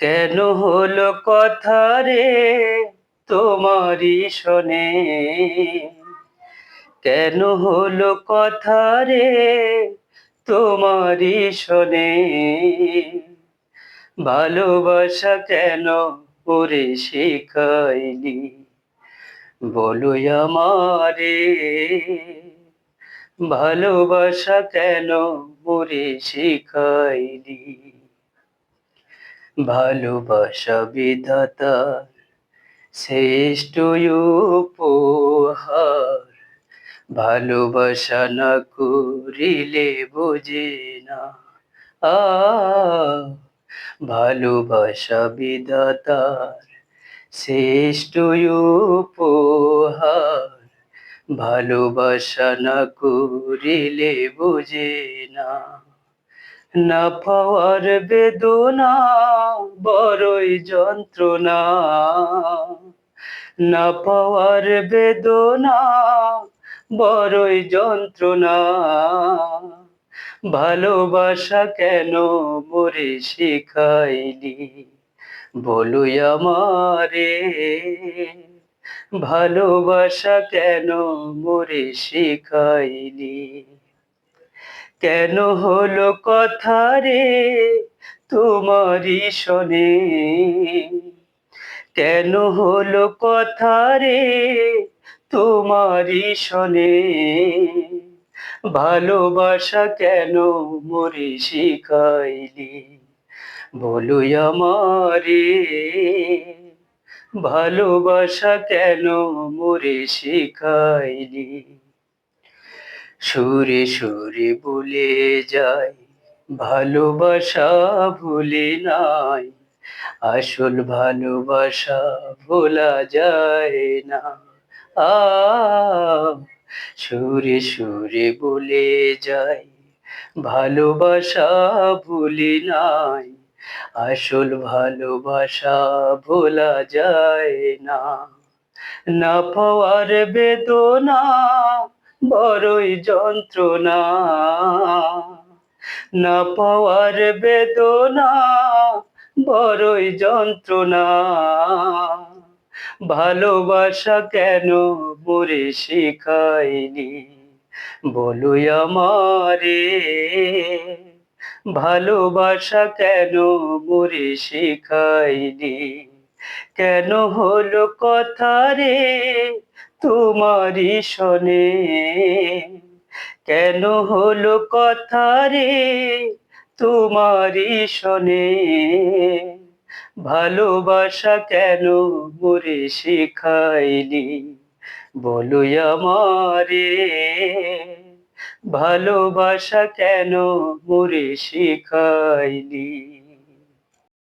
কেন হলো কথা রে তোমারই শোনে? কেন হলো কথা রে তোমারই শোনে? ভালোবাসা কেন ওরে শিখাইলি বলো আমারে, ভালোবাসা কেন ওরে শিখাইলি ভালোবাসা বিধাতা, শ্রেষ্ঠ উপহার। ভালোবাসা না করিলে বোঝে না। ভালোবাসা বিধাতার শ্রেষ্ঠ উপহার। ভালোবাসা না করিলে বোঝে না। না পাওয়ার বেদনা, বড়ই যন্ত্রণা। না পাওয়ার বেদনা, বড়ই যন্ত্রণা। ভালোবাসা কেন মরে শিখাইলি? বলো আমারে, ভালোবাসা কেন মরে শিখাইলি? কেন হলো কথা রে তোমারই শোনে? কেন হলো কথা রে তোমারই শোনে? ভালোবাসা কেন মরে শিখাইলি? বলো আমারে, ভালোবাসা কেন মরে শিখাইলি? সুরে সুরে বলে যায় ভালোবাসা ভুলে নাই, আসল ভালোবাসা ভোলা যায় না। আ সুরে সুরে বলে যায় ভালোবাসা ভুলে নাই, আসল ভালোবাসা ভোলা যায় না। না পাওয়ার বেদনা বড়ই যন্ত্রণা, না পাওয়ার বেদনা, বড়ই যন্ত্রণা। ভালোবাসা কেন মরে শিখাইনি? বলো আমারে, ভালোবাসা কেন মরে শিখাইনি? কেন হলো কথা রে? তোমারই শোনে। কেন হলো কথা রে? তোমারই শোনে। ভালোবাসা কেন মরে শিখাইলি বলো আমারে। ভালোবাসা কেন মরে শিখাইলি